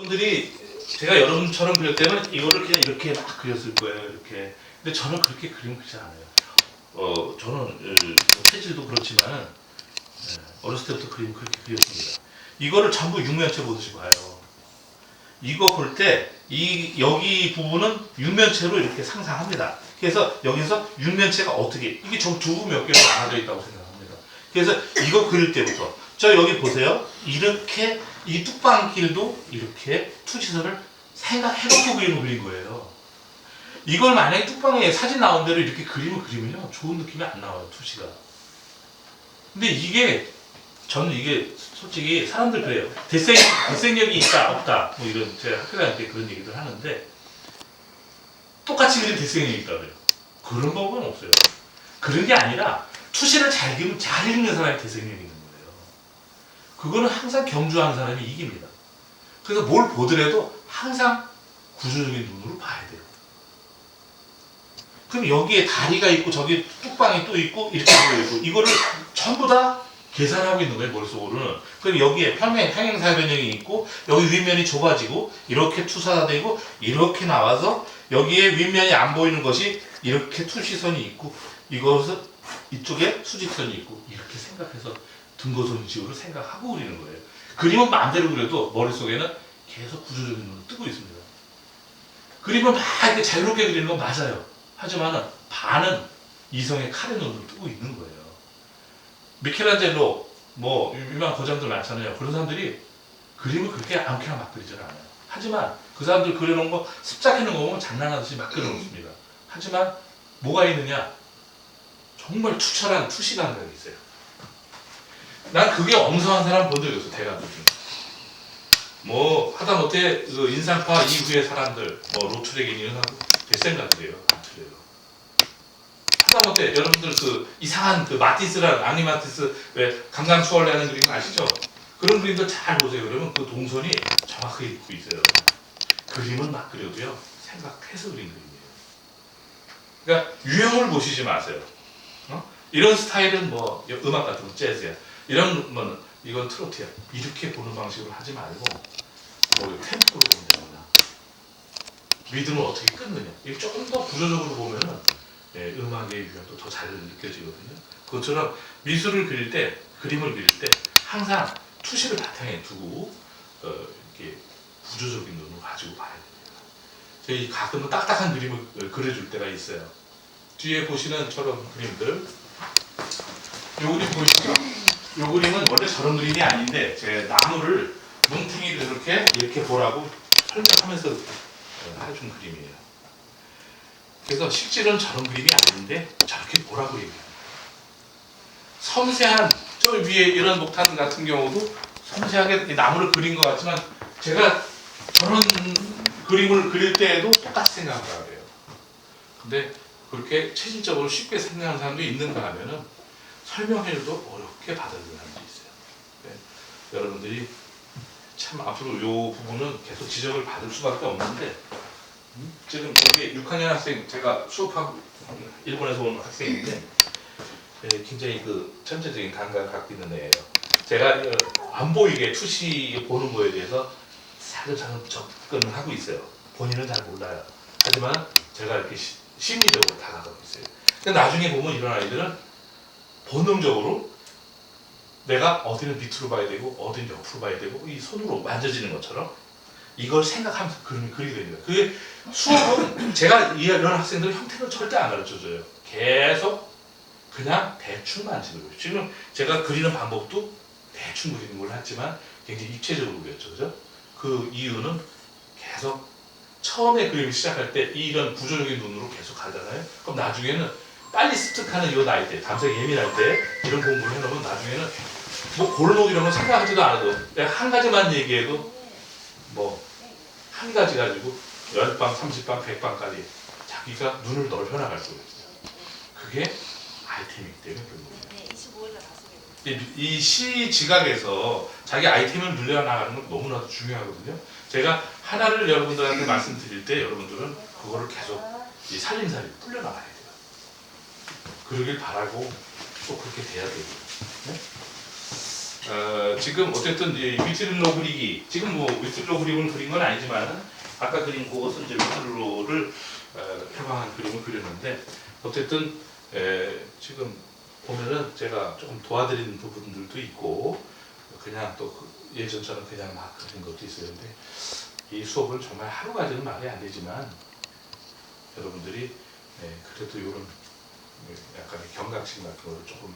여러분들이 제가 여러분처럼 때는 이거를 그냥 이렇게 막 그렸을 거예요. 이렇게. 근데 저는 그렇게 그림 그리지 않아요. 어, 저는 어, 뭐 체질도 그렇지만 예, 어렸을 때부터 그림 그렇게 그렸습니다. 이거를 전부 육면체 보듯이 봐요. 이거 볼 때 이 여기 부분은 육면체로 이렇게 상상합니다. 그래서 여기서 육면체가 어떻게 이게 전 두부 몇 개로 나눠져 있다고 생각합니다. 그래서 이거 그릴 때부터 저 여기 보세요. 이렇게 이 뚝방길도 이렇게 투지선을 생각해놓고 그림을 그린 거예요. 이걸 만약에 뚝방에 사진 나온 대로 이렇게 그림을 그리면요 좋은 느낌이 안 나와요 투시가. 근데 이게 저는 이게 솔직히 사람들 그래요. 대생 대생력이 있다 없다 뭐 이런 제가 학교 다닐 때 그런 얘기들 하는데 똑같이 그린 대생력이 있다 그래요. 그런 법은 없어요. 그런 게 아니라 투시를 잘 잘 읽는 사람이 대생력이 있는 거예요. 그거는 항상 경주하는 사람이 이깁니다. 그래서 뭘 보더라도 항상 구조적인 눈으로 봐야 돼요. 그럼 여기에 다리가 있고 저기 뚝방이 또 있고 이렇게 보여 있고 이거를 전부 다 계산하고 있는 거예요 머릿속으로는. 그럼 여기에 평행 평행사변형이 있고 여기 윗면이 좁아지고 이렇게 투사가 되고 이렇게 나와서 여기에 윗면이 안 보이는 것이 이렇게 투시선이 있고 이것은 이쪽에 수직선이 있고 이렇게 생각해서 등고선식으로 생각하고 그리는 거예요. 그림은 마음대로 그려도 머릿속에는 계속 구조적인 눈을 뜨고 있습니다. 그림을 막 이렇게 자유롭게 그리는 건 맞아요. 하지만 반은 이성의 칼의 눈으로 뜨고 있는 거예요. 미켈란젤로 뭐 유명한 거장들 많잖아요. 그런 사람들이 그림을 그렇게 아무렇게나 막 그리지는 않아요. 하지만 그 사람들 그려놓은 거 습작해놓은 거 보면 장난하듯이 막 그려놓습니다. 하지만 뭐가 있느냐? 정말 투철한 투시 감각이 있어요. 난 그게 엉성한 사람 본 적이 없어 대가들. 뭐 하다 못해 그 인상파 이후의 사람들 뭐 로트레긴 이런 사람 대생각들이에요. 안 틀려요. 하다 못해 여러분들 그 이상한 그 마티스라는 앙리 마티스 왜 강강 추월래 하는 그림 아시죠? 그런 그림들 잘 보세요. 그러면 그 동선이 정확하게 있고 있어요. 그림은 막 그려도요 생각해서 그린 그림이에요. 그러니까 유형을 보시지 마세요. 어? 이런 스타일은 뭐 음악 같은 거 재즈야. 이런 거는 이건 트로트야. 이렇게 보는 방식으로 하지 말고 뭐 템포로 본다거나 리듬을 어떻게 끊느냐. 이게 조금 더 구조적으로 보면은 예, 음악의 유형도 더 잘 느껴지거든요. 그것처럼 미술을 그릴 때, 그림을 그릴 때 항상 투시를 바탕에 두고 어, 이렇게 구조적인 눈을 가지고 봐야 됩니다. 저희 가끔은 딱딱한 그림을 그려줄 때가 있어요. 뒤에 보시는 저런 그림들, 요 그림 보이시죠? 요 그림은 원래 저런 그림이 아닌데 제 나무를 뭉탱이를 이렇게 이렇게 보라고 설명하면서 어, 해준 그림이에요. 그래서 실제로는 저런 그림이 아닌데 저렇게 보라고 얘기해요. 섬세한 저 위에 이런 목탄 같은 경우도 섬세하게 이 나무를 그린 것 같지만 제가 저런 그림을 그릴 때에도 똑같이 생각을 해요. 근데 그렇게 체질적으로 쉽게 생각하는 사람도 있는가 하면은 설명해도 어렵게 받아들이는 사람도 있어요. 네. 여러분들이 참 앞으로 이 부분은 계속 지적을 받을 수밖에 없는데 음? 지금 여기 6학년 학생 제가 수업하고 일본에서 온 학생인데 예, 굉장히 그 천재적인 감각을 갖고 있는 애예요. 제가 어, 안 보이게 투시 보는 거에 대해서 차근차근 접근을 하고 있어요. 본인은 잘 몰라요. 하지만 제가 이렇게 시- 심리적으로 다가가고 있어요. 근데 나중에 보면 이런 아이들은 본능적으로 내가 어디는 밑으로 봐야 되고 어디는 옆으로 봐야 되고 이 손으로 만져지는 것처럼 이걸 생각하면서 그림을 그리게 됩니다. 그게 수업은 제가 이런 학생들 형태는 절대 안 가르쳐줘요. 계속 그냥 대충 만지는 거예요. 지금 제가 그리는 방법도 대충 그리는 걸 했지만 굉장히 입체적으로 그렸죠. 그죠? 그 이유는 계속 처음에 그림을 시작할 때 이런 구조적인 눈으로 계속 가잖아요. 그럼 나중에는 빨리 습득하는 이 나이 때, 감성 예민할 때 이런 공부를 해놓으면 나중에는 뭐 골목 이런 거 생각하지도 않아도 내가 한 가지만 얘기해도 뭐 한 가지 가지고 열 방, 삼십 방, 백 방까지 자기가 눈을 넓혀 나갈 수가 있어요. 그게 아이템이기 때문에 그런 거예요. 네, 25일날 다쓰게 이시 지각에서 자기 아이템을 늘려나가는 건 너무나도 중요하거든요. 제가 하나를 여러분들한테 말씀드릴 때 여러분들은 그거를 계속 이 살림살이 풀려나가야 돼요. 그러길 바라고 꼭 그렇게 돼야 돼요. 네? 어, 지금 어쨌든 위트릴로 그리기 지금 뭐 위트릴로 그림을 그린 건 아니지만 아까 그린 그것은 이제 위트릴로를 어, 표방한 그림을 그렸는데 어쨌든 에, 지금 보면은 제가 조금 도와드리는 부분들도 있고 그냥 또그 예전처럼 그냥 막 그린 것도 있어요. 근데 이 수업을 정말 하루까지는 말이 안 되지만 여러분들이 예, 그래도 이런 약간의 경각심 같은 거를 조금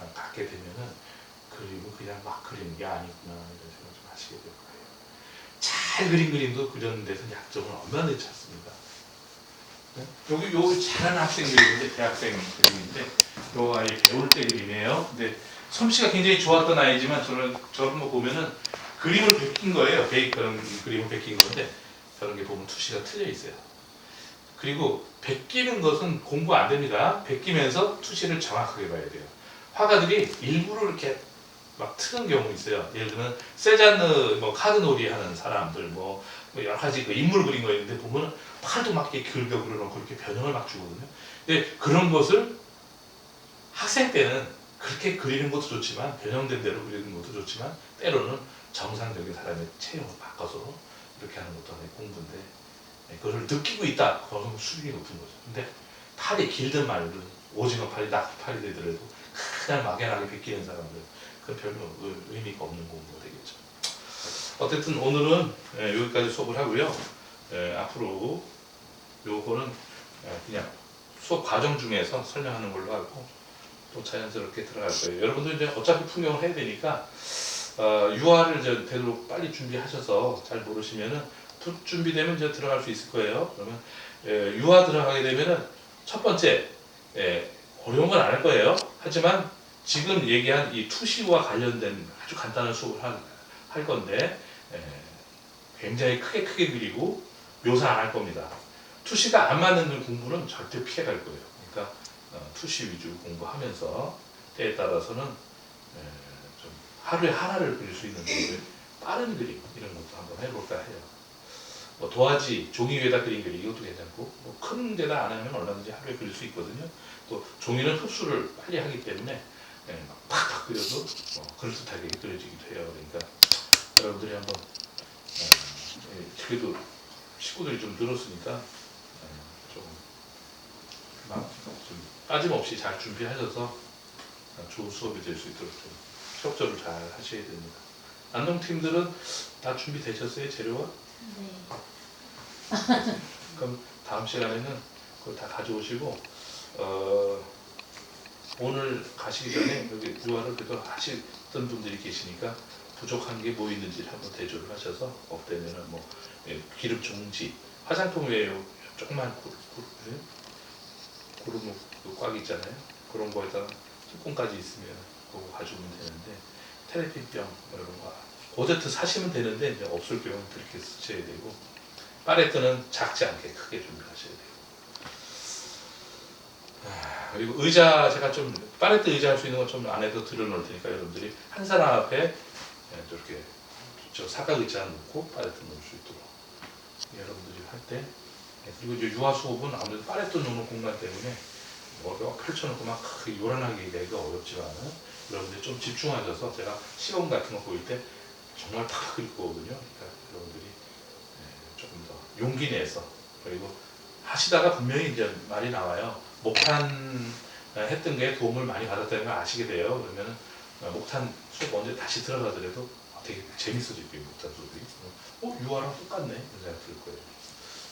아, 갖게 되면은 그림은 그냥 막 그리는 게 아니구나 이런 생각 좀 하시게 될 거예요. 잘 그린 그림도 그리는 데서 약점을 얼마나 찾습니다. 네? 여기 요 잘하는 학생 그림인데 대학생 그림인데 요 아이 배울 때 그림이에요. 근데 솜씨가 굉장히 좋았던 아이지만 저는 저런 거 보면은 그림을 베낀 거예요. 베이 그런 그림을 베낀 건데 저런 게 보면 투시가 틀려 있어요. 그리고 베끼는 것은 공부 안 됩니다. 베끼면서 투시를 정확하게 봐야 돼요. 화가들이 일부러 이렇게 막 트는 경우 있어요. 예를 들면 세잔느 뭐 카드놀이 하는 사람들 뭐, 뭐 여러 가지 그 인물 그린 거 있는데 보면은 팔도 막 이렇게 긁어 그려놓고 이렇게 변형을 막 주거든요. 근데 그런 것을 학생 때는 그렇게 그리는 것도 좋지만 변형된 대로 그리는 것도 좋지만 때로는 정상적인 사람의 체형을 바꿔서 이렇게 하는 것도 하나의 공부인데 네, 그걸 느끼고 있다. 그러면 수준이 높은 거죠. 근데 팔이 길든 말든 오징어 팔이 낙지 팔이 되더라도 그냥 막연하게 베끼는 사람들 그건 별로 의- 의미가 없는 공부가 되겠죠. 어쨌든 오늘은 예, 여기까지 수업을 하고요. 예, 앞으로 요거는 예, 그냥 수업 과정 중에서 설명하는 걸로 하고 또 자연스럽게 들어갈 거예요. 여러분들 이제 어차피 풍경을 해야 되니까 어, 유아를 이제 되도록 빨리 준비하셔서 잘 모르시면은 두- 준비되면 이제 들어갈 수 있을 거예요. 그러면 예, 유아 들어가게 되면은 첫 번째 예, 어려운 건 안 할 거예요. 하지만 지금 얘기한 이 투시와 관련된 아주 간단한 수업을 할, 할 건데 예, 굉장히 크게 크게 그리고 묘사 안 할 겁니다. 투시가 안 맞는 공부는 절대 피해 갈 거예요. 그러니까 어, 투시 위주 공부하면서 때에 따라서는 예, 좀 하루에 하나를 그릴 수 있는 그림을 빠른 그림 이런 것도 한번 해볼까 해요. 뭐 도화지 종이 위에다 그린 그림 이것도 괜찮고 뭐 큰 데다 안 하면 얼마든지 하루에 그릴 수 있거든요. 또 종이는 흡수를 빨리 하기 때문에 예, 막 팍팍 그려도 뭐 그럴듯하게 그려지기도 해요. 그러니까 여러분들이 한번 어, 예, 그래도 식구들이 좀 늘었으니까 예, 좀막좀 빠짐없이 잘 준비하셔서 어, 좋은 수업이 될 수 있도록 좀 협조를 잘 하셔야 됩니다. 안동 팀들은 다 준비되셨어요 재료가? 네. 그럼 다음 시간에는 그걸 다 가져오시고 어, 오늘 가시기 전에 여기 유아를 그래도 하시던 분들이 계시니까 부족한 게 뭐 있는지 한번 대조를 하셔서 없대면은 뭐 예, 기름 종지 화장품 외에 조그만 구, 구, 예? 구름 꽉 있잖아요 그런 거에다 뚜껑까지 있으면 그거 가져오면 되는데 테레핀병 뭐 이런 거 고제트 사시면 되는데 이제 없을 경우는 그렇게 쓰셔야 되고 파레트는 작지 않게 크게 준비하셔야 돼요. 아, 그리고 의자 제가 좀 파레트 의자 할 수 있는 건 좀 안에도 들여놓을 테니까 여러분들이 한 사람 앞에 예, 이렇게 저 사각 의자 놓고 파레트 놓을 수 있도록 여러분들이 할때 예, 그리고 이제 유아 수업은 아무래도 파레트 놓는 공간 때문에 뭐가 펼쳐놓고 막 요란하게 내기가 어렵지만 여러분들이 좀 집중하셔서 제가 시험 같은 거 보일 때 정말 탁 그릴 거거든요. 그러니까 여러분들이 예, 조금 더 용기 내서 그리고 하시다가 분명히 이제 말이 나와요. 목탄 어, 했던 게 도움을 많이 받았다는 걸 아시게 돼요. 그러면 어, 목탄 수업 언제 다시 들어가더라도 되게 재밌어질 거예요. 목탄 수업이. 어 유아랑 똑같네 이런 생각 들 거예요.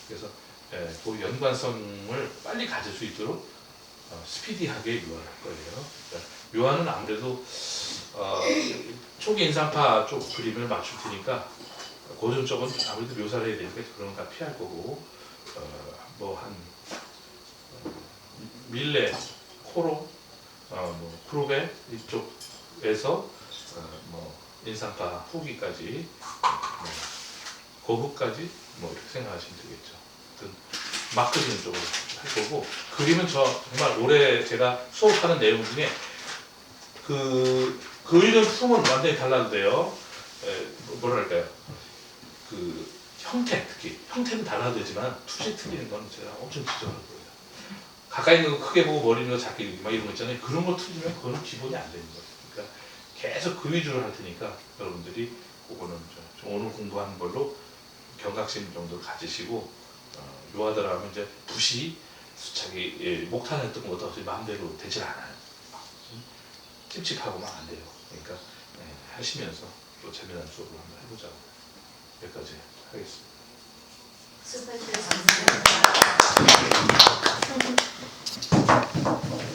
그래서 예, 그 연관성을 빨리 가질 수 있도록 어, 스피디하게 유아를 할 거예요. 그러니까 유아는 아무래도 어, 초기 인상파 쪽 그림을 맞출 테니까 고전 쪽은 아무래도 묘사를 해야 되니까 그런 건다 피할 거고 어, 뭐한 밀레, 코로, 어, 뭐 프로베 이쪽에서 어, 뭐 인상파 후기까지 뭐 고흐까지 뭐 이렇게 생각하시면 되겠죠. 막 그리는 쪽으로 할 거고 그림은 저 정말 올해 제가 수업하는 내용 중에 그 그리는 품은 완전히 뭐- 뭐랄까요? 그 형태 특히 형태는 달라도 되지만 투시 틀리는 건 제가 엄청 지적할 거예요. 가까이 있는 거 크게 보고 머리 있는 거 작게 막 이런 거 있잖아요. 그런 거 틀리면 그거는 기본이 안 되는 거예요. 그러니까 계속 그 위주로 할 테니까 여러분들이 그거는 좀- 좀 오늘 공부하는 걸로 경각심 정도 가지시고 어, 요하더라 하면 이제 붓이 수착이 예, 목탄했던 것도 마음대로 되질 않아요. 찝찝하고만 안 돼요. 그러니까 네, 하시면서 또 재미난 수업을 한번 해보자고 여기까지 하겠습니다. 수고하셨습니다.